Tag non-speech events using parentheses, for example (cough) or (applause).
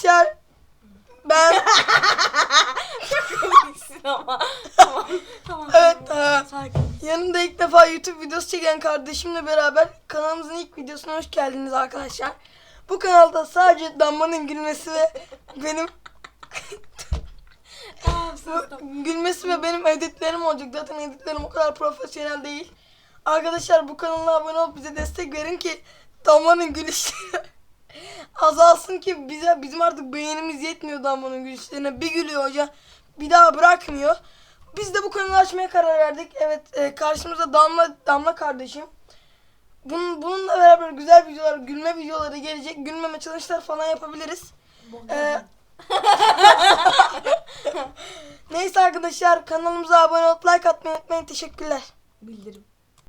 Arkadaşlar ben ama. Tamam. Evet, tamam. E, ha. Yanımda ilk defa YouTube videosu çeken kardeşimle beraber kanalımızın ilk videosuna hoş geldiniz arkadaşlar. Bu kanalda sadece Damla'nın gülmesi ve benim Tamam gülmesi ve benim editlerim olacak. Zaten editlerim o kadar profesyonel değil. Arkadaşlar bu kanala abone olup bize destek verin ki Damla'nın gülüşleri azalsın ki bize bizim artık beynimiz yetmiyor Damla'nın gülüşlerine. Bir gülüyor hoca bir daha bırakmıyor. Biz de bu kanalı açmaya karar verdik. Evet e, karşımızda Damla Damla kardeşim. Bunun, bununla beraber güzel videolar, gülme videoları gelecek. Gülmeme challenge'lar falan yapabiliriz. Ee, (laughs) Neyse arkadaşlar kanalımıza abone olup like atmayı unutmayın. Teşekkürler. Bildirim.